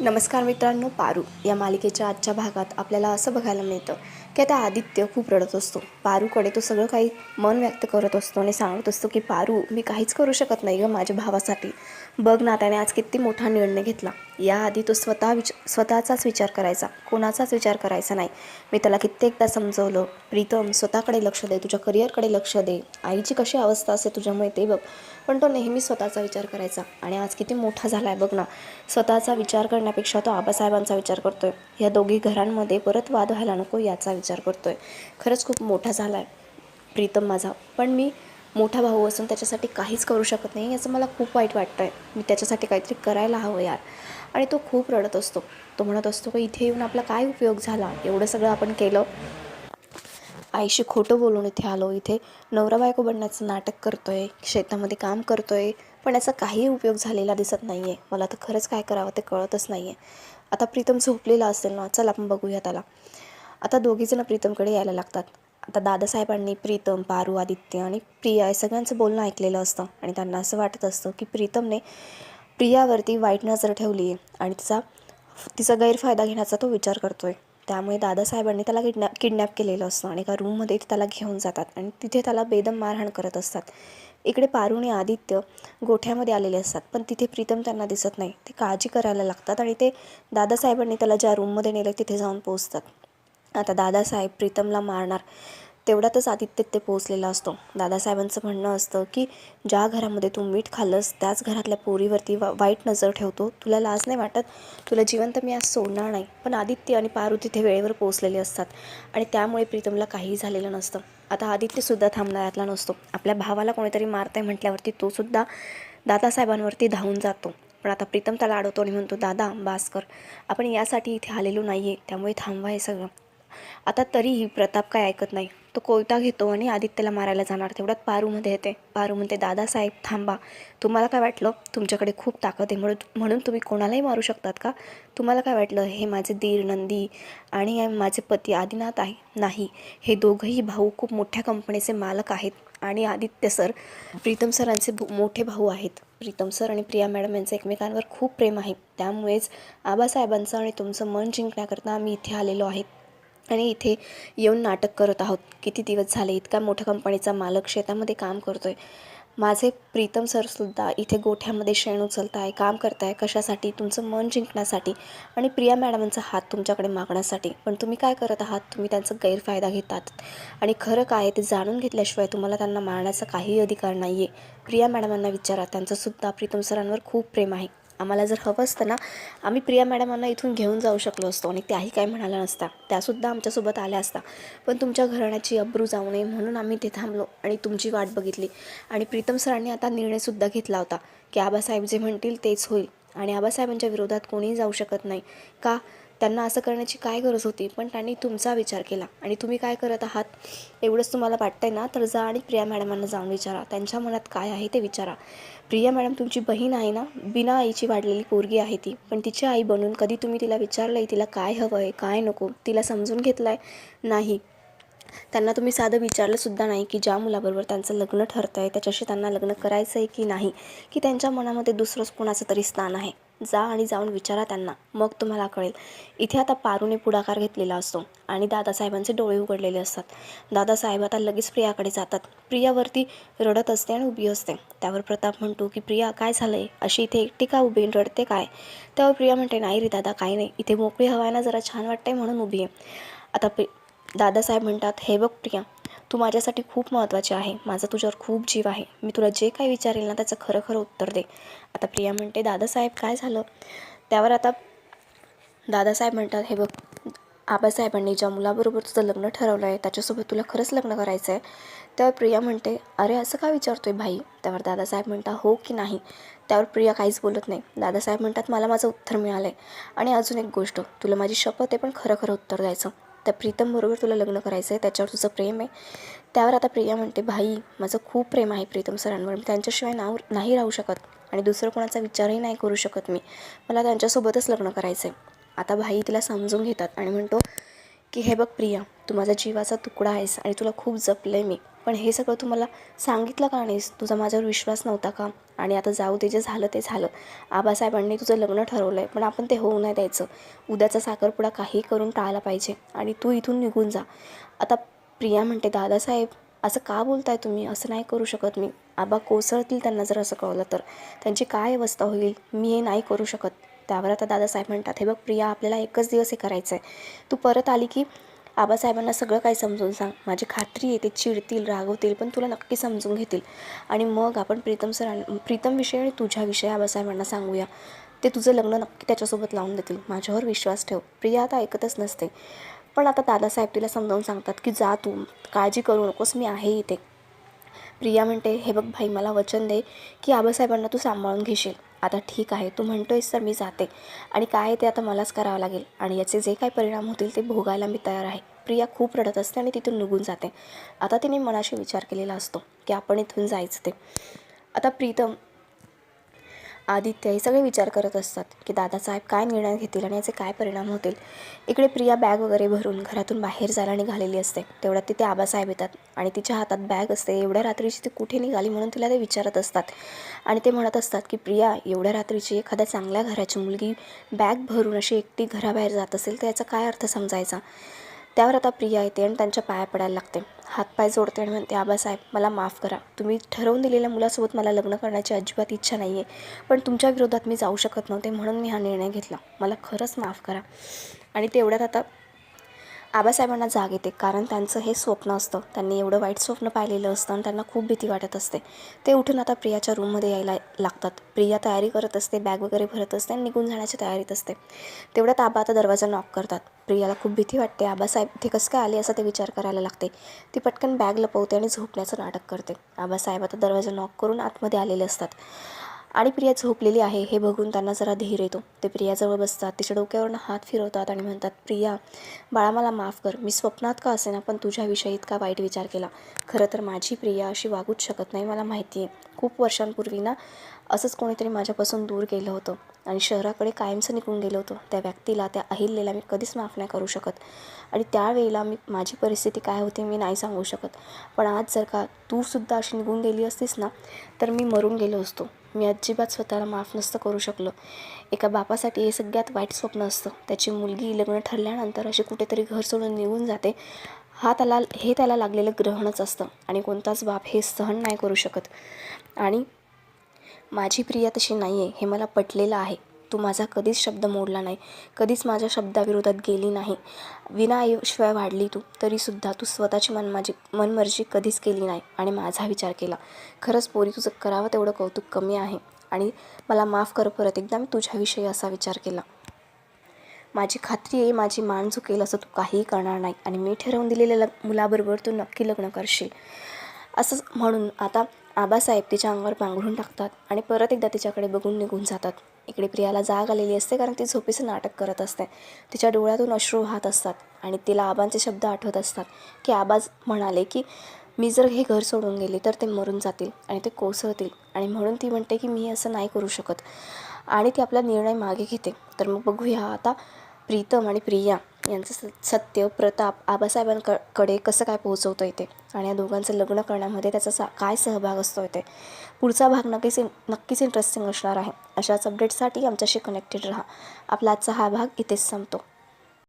नमस्कार मित्रांनो पारू या मालिकेच्या आजच्या भागात आपल्याला असं बघायला मिळतं की आता आदित्य खूप रडत असतो. पारूकडे तो सगळं काही मन व्यक्त करत असतो आणि सांगत असतो की पारू मी काहीच करू शकत नाही गं माझ्या भावासाठी. बघ ना त्याने आज किती मोठा निर्णय घेतला. याआधी तो स्वतः विच स्वतःचाच विचार करायचा. कोणाचाच विचार करायचा नाही. मी त्याला कित्येकदा समजवलं. प्रीतम स्वतःकडे लक्ष दे. तुझ्या करिअरकडे लक्ष दे. आईची कशी अवस्था असते तुझ्यामुळे ते बघ. पण तो नेहमी स्वतःचा विचार करायचा. आणि आज किती मोठा झाला आहे बघ ना. स्वतःचा विचार करण्यापेक्षा तो आबासाहेबांचा विचार करतोय. या दोघी घरांमध्ये परत वाद व्हायला नको याचा विचार करतोय. खरंच खूप मोठा झाला आहे प्रीतम माझा. पण मी मोठा भाऊ असून त्याच्यासाठी काहीच करू शकत नाही याचं मला खूप वाईट वाटतं आहे मी त्याच्यासाठी काहीतरी करायला हवं यार. आणि तो खूप रडत असतो. तो म्हणत असतो की इथे येऊन आपला काय उपयोग झाला? एवढं सगळं आपण केलं. आईशी खोटं बोलून इथे आलो. इथे नवरा बायको बनण्याचं नाटक करतो आहे शेतामध्ये काम करतो आहे पण याचा काही उपयोग झालेला दिसत नाही आहे मला तर खरंच काय करावं ते कळतच नाही आहे आता प्रीतम झोपलेला असेल ना? चल आपण बघूया त्याला. आता दोघीजणं प्रीतमकडे यायला लागतात. आता दादासाहेबांनी प्रीतम पारू आदित्य आणि प्रिया या सगळ्यांचं बोलणं ऐकलेलं असतं. आणि त्यांना असं वाटत असतं की प्रीतमने प्रियावरती वाईट नजर ठेवली आहे आणि तिचा तिचा गैरफायदा घेण्याचा तो विचार करतो आहे त्यामुळे दादासाहेबांनी त्याला किडनॅप किडनॅप केलेलं असतं. आणि एका रूममध्ये ते त्याला घेऊन जातात आणि तिथे त्याला बेदम मारहाण करत असतात. इकडे पारू आणि आदित्य गोठ्यामध्ये आलेले असतात पण तिथे प्रीतम त्यांना दिसत नाही. ते काळजी करायला लागतात आणि ते दादासाहेबांनी त्याला ज्या रूममध्ये नेलं तिथे जाऊन पोहोचतात. आता दादासाहेब प्रीतमला मारणार. तेवढ्यातच आदित्य ते पोहोचलेला असतो. दादासाहेबांचं म्हणणं असतं की ज्या घरामध्ये तू मीठ खाल्लंस त्याच घरातल्या पोरीवरती वा वाईट नजर ठेवतो. तुला लाज नाही वाटत? तुला जिवंत मी आज सोडणार नाही. पण आदित्य आणि पारू तिथे वेळेवर पोहोचलेले असतात. आणि त्यामुळे प्रीतमला काहीही झालेलं नसतं. आता आदित्यसुद्धा थांबणाऱ्यातला नसतो. आपल्या भावाला कोणीतरी मारतंय म्हटल्यावरती तोसुद्धा दादासाहेबांवरती धावून जातो. पण आता प्रीतम त्याला अडवतो आणि म्हणतो दादा भास्कर आपण यासाठी इथे आलेलो नाही आहे त्यामुळे थांबवा हे सगळं. आता तरीही प्रताप काय ऐकत नाही. तो कोयता घेतो आणि आदित्यला मारायला जाणार. तेवढ्यात पारूमध्ये येते. पारू म्हणते दादासाहेब थांबा. तुम्हाला काय वाटलं? तुमच्याकडे खूप ताकद आहे. म्हणून म्हणून तुम्ही कोणालाही मारू शकतात का? तुम्हाला काय वाटलं? हे माझे दीर नंदी आणि माझे पती आदिनाथ आहे? नाही. हे दोघंही भाऊ खूप मोठ्या कंपनीचे मालक आहेत आणि आदित्य सर प्रीतम सरांचे मोठे भाऊ आहेत. प्रीतम सर आणि प्रिया मॅडम यांचं एकमेकांवर खूप प्रेम आहे. त्यामुळेच आबासाहेबांचं आणि तुमचं मन जिंकण्याकरता आम्ही इथे आलेलो आहे. आणि इथे येऊन नाटक करत आहोत. किती दिवस झाले? इतका मोठ्या कंपनीचा मालक शेतामध्ये काम करतो आहे माझे प्रीतम सरसुद्धा इथे गोठ्यामध्ये शेण उचलत आहे काम करताय. कशासाठी? तुमचं मन जिंकण्यासाठी आणि प्रिया मॅडमांचा हात तुमच्याकडे मागण्यासाठी. पण तुम्ही काय करत आहात? तुम्ही त्यांचा गैरफायदा घेतात. आणि खरं काय ते जाणून घेतल्याशिवाय तुम्हाला त्यांना मारण्याचा काही अधिकार नाही आहे प्रिया मॅडमांना विचारा. त्यांचंसुद्धा प्रीतम सरांवर खूप प्रेम आहे. आम्हाला जर हवं असतं ना आम्ही प्रिया मॅडमांना इथून घेऊन जाऊ शकलो असतो आणि त्याही काय म्हणाल्या नसता. त्यासुद्धा आमच्यासोबत आल्या असता. पण तुमच्या घराण्याची अब्रू जाऊ नये म्हणून आम्ही ते थांबलो आणि तुमची वाट बघितली. आणि प्रीतम सरांनी आता निर्णयसुद्धा घेतला होता की आबासाहेब जे म्हणतील तेच होईल. आणि आबासाहेबांच्या विरोधात कोणीही जाऊ शकत नाही. का? त्यांना असं करण्याची काय गरज होती? पण त्यांनी तुमचा विचार केला. आणि तुम्ही काय करत आहात? एवढंच तुम्हाला वाटतंय ना? तर जा आणि प्रिया मॅडमांना जाऊन विचारा. त्यांच्या मनात काय आहे ते विचारा. प्रिया मॅडम तुमची बहीण आहे ना? बिना आईची वाढलेली पोरगी आहे ती. पण तिची आई बनून कधी तुम्ही तिला विचारलं आहे तिला काय हवं आहे काय नको? तिला समजून घेतलं आहे नाही. त्यांना तुम्ही साधं विचारलंसुद्धा नाही की ज्या मुलाबरोबर त्यांचं लग्न ठरतं आहे त्याच्याशी त्यांना लग्न करायचं आहे की नाही? की त्यांच्या मनामध्ये दुसरंच कोणाचं तरी स्थान आहे? जा आणि जाऊन विचारा त्यांना. मग तुम्हाला कळेल. इथे आता पारूने पुढाकार घेतलेला असतो आणि दादासाहेबांचे डोळे उघडलेले असतात. दादासाहेब आता लगेच प्रियाकडे जातात. प्रियावरती रडत असते आणि उभी असते. त्यावर प्रताप म्हणतो की प्रिया काय झालं आहे अशी इथे एकटी का उभी रडते काय? त्यावर प्रिया म्हणते नाही रे दादा काही नाही. इथे मोकळी हवा ना जरा छान वाटते म्हणून उभी आहे. आता प्रि दादासाहेब म्हणतात हे बघ प्रिया तू माझ्यासाठी खूप महत्त्वाची आहे. माझा तुझ्यावर खूप जीव आहे. मी तुला जे काही विचारेल ना त्याचं खरं खरं उत्तर दे. आता प्रिया म्हणते दादासाहेब काय झालं? त्यावर आता दादासाहेब म्हणतात हे बघ आबासाहेबांनी ज्या मुलाबरोबर तुझं लग्न ठरवलं आहे त्याच्यासोबत तुला खरंच लग्न करायचं आहे. त्यावर प्रिया म्हणते अरे असं का विचारतोय भाई? त्यावर दादासाहेब म्हणता हो की नाही? त्यावर प्रिया काहीच बोलत नाही. दादासाहेब म्हणतात मला माझं उत्तर मिळालं आहे आणि अजून एक गोष्ट तुला माझी शपथ आहे पण खरं खरं उत्तर द्यायचं. त्या प्रीतमबरोबर तुला लग्न करायचं आहे त्याच्यावर तुझं प्रेम आहे. त्यावर आता प्रिया म्हणते भाई माझं खूप प्रेम आहे प्रीतम सरांवर. मी त्यांच्याशिवाय नाव नाही राहू शकत आणि दुसरं कोणाचा विचारही नाही करू शकत मी. मला त्यांच्यासोबतच लग्न करायचं आहे आता भाई तिला समजून घेतात आणि म्हणतो की हे बघ प्रिया तू माझा जीवाचा तुकडा आहेस आणि तुला खूप जपलं आहे मी. पण हे सगळं तू मला सांगितलं का नाहीस? तुझा माझ्यावर विश्वास नव्हता का? आणि आता जाऊ दे जे झालं ते झालं. आबासाहेबांनी तुझं लग्न ठरवलं आहे पण आपण ते होऊ नाही द्यायचं. उद्याचा साखरपुडा काही करून टाळला पाहिजे आणि तू इथून निघून जा. आता प्रिया म्हणते दादासाहेब असं का बोलताय तुम्ही? असं नाही करू शकत मी. आबा कोसळतील त्यांना जर असं कळलं तर. त्यांची काय अवस्था होईल? मी हे नाही करू शकत. त्यावर आता दादासाहेब म्हणतात हे बघ प्रिया आपल्याला एकच दिवस हे करायचं आहे तू परत आली की आबासाहेबांना सगळं काही समजून सांग. माझी खात्री आहे ते चिडतील रागवतील पण तुला नक्की समजून घेतील. आणि मग आपण प्रीतम सर प्रीतमविषयी आणि तुझ्याविषयी आबासाहेबांना सांगूया. ते तुझं लग्न नक्की त्याच्यासोबत लावून देतील. माझ्यावर विश्वास ठेव. प्रिया आता ऐकतच नसते. पण आता दादासाहेब तिला समजावून सांगतात की जा तू. काळजी करू नकोस मी आहे इथे. प्रिया म्हणते हे बघ भाई मला वचन दे की आबासाहेबांना तू सांभाळून घेशील. आता ठीक आहे तू म्हणतोयस तर मी जाते. आणि काय आहे ते आता मलाच करावं लागेल. आणि याचे जे काही परिणाम होतील ते भोगायला मी तयार आहे. प्रिया खूप रडत असते आणि तिथून निघून जाते. आता तिने मनाशी विचार केलेला असतो की आपण इथून जायचं ते. आता प्रीतम आदित्य हे सगळे विचार करत असतात की दादासाहेब काय निर्णय घेतील आणि याचे काय परिणाम होतील? इकडे प्रिया बॅग वगैरे भरून घरातून बाहेर जायला निघालेली असते. तेवढ्यात तिथे आबासाहेब येतात आणि तिच्या हातात बॅग असते. एवढ्या रात्रीची ती कुठे निघाली म्हणून तिला ते विचारत असतात. आणि ते म्हणत असतात की प्रिया एवढ्या रात्रीची एखाद्या चांगल्या घराची मुलगी बॅग भरून अशी एकटी घराबाहेर जात असेल तर याचा काय अर्थ समजायचा? त्यावर आता प्रिया येते आणि त्यांच्या पाया पडायला लागते. हातपाय जोडते आणि म्हणते आबासाहेब मला माफ करा. तुम्ही ठरवून दिलेल्या मुलासोबत मला लग्न करण्याची अजिबात इच्छा नाही आहे पण तुमच्या विरोधात मी जाऊ शकत नव्हते म्हणून मी हा निर्णय घेतला. मला खरंच माफ करा. आणि तेवढ्यात आता आबासाहेबांना जाग येते. कारण त्यांचं हे स्वप्न असतं. त्यांनी एवढं वाईट स्वप्न पाहिलेलं असतं आणि त्यांना खूप भीती वाटत असते. ते उठून आता प्रियाच्या रूममध्ये यायला लागतात. प्रिया तयारी करत असते बॅग वगैरे भरत असते आणि निघून जाण्याच्या तयारीत असते. तेवढ्यात आबा आता दरवाजा नॉक करतात. प्रियाला खूप भीती वाटते. आबासाहेब ते कसं काय आले? असं ते विचार करायला लागते. ती पटकन बॅग लपवते आणि झोपण्याचं नाटक करते. आबासाहेब आता दरवाजा नॉक करून आतमध्ये आलेले असतात. आणि प्रिया झोपलेली आहे हे बघून त्यांना जरा धीर येतो. ते प्रियाजवळ बसतात. तिच्या डोक्यावरनं हात फिरवतात आणि म्हणतात प्रिया बाळा मला माफ कर. मी स्वप्नात का असेना पण तुझ्याविषयी इतका वाईट विचार केला. खरं तर माझी प्रिया अशी वागूच शकत नाही मला माहिती आहे. खूप वर्षांपूर्वी ना असंच कोणीतरी माझ्यापासून दूर गेलं होतं आणि शहराकडे कायमचं निघून गेलं होतं. त्या व्यक्तीला त्या अहिल्याला मी कधीच माफ नाही करू शकत. आणि त्यावेळेला मी माझी परिस्थिती काय होती मी नाही सांगू शकत. पण आज जर का तू सुद्धा अशी निघून गेली असतीस ना तर मी मरून गेलो असतो. मी अजिबात स्वतःला माफ नसतं करू शकलो. एका बापासाठी हे सगळ्यात वाईट स्वप्न असतं. त्याची मुलगी लग्न ठरल्यानंतर अशी कुठेतरी घर सोडून निघून जाते. हा त्याला हे त्याला लागलेलं ग्रहणच असतं आणि कोणताच बाप हे सहन नाही करू शकत. आणि माझी प्रिया तशी नाही आहे हे मला पटलेलं आहे. तू माझा कधीच शब्द मोडला नाही. कधीच माझ्या शब्दाविरोधात गेली नाही. विनाशिवाय वाढली तू तरीसुद्धा तू स्वतःची मन माझी मनमर्जी कधीच केली नाही आणि माझा विचार केला. खरंच पोरी तुझं करावं तेवढं कौतुक कमी आहे आणि मला माफ कर परत एकदा मी तुझ्याविषयी असा विचार केला. माझी खात्री आहे माझी मान झुकेल असं तू काहीही करणार नाही आणि मी ठरवून दिलेल्या लग मुलाबरोबर तू नक्की लग्न करशील. असं म्हणून आता आबासाहेब तिच्या अंगावर पांघरून टाकतात आणि परत एकदा तिच्याकडे बघून निघून जातात. इकडे प्रियाला जाग आलेली असते कारण ती झोपेचं नाटक करत असते. तिच्या डोळ्यातून अश्रू वाहत असतात आणि तिला आबांचे शब्द आठवत असतात. की आबाज म्हणाले की मी जर हे घर सोडून गेले तर ते मरून जातील आणि ते कोसळतील आणि म्हणून ती म्हणते की मी असं नाही करू शकत. आणि ती आपला निर्णय मागे घेते. तर मग बघूया आता प्रीतम आणि प्रिया यांचं स सत्य प्रताप आबासाहेबांकडे कसं काय पोहोचवतं येते आणि या दोघांचं लग्न करण्यामध्ये त्याचा सा काय सहभाग असतो येते पुढचा भाग नक्कीच नक्कीच इंटरेस्टिंग असणार आहे. अशाच अपडेटसाठी आमच्याशी कनेक्टेड राहा. आपला आजचा हा भाग इथेच संपतो.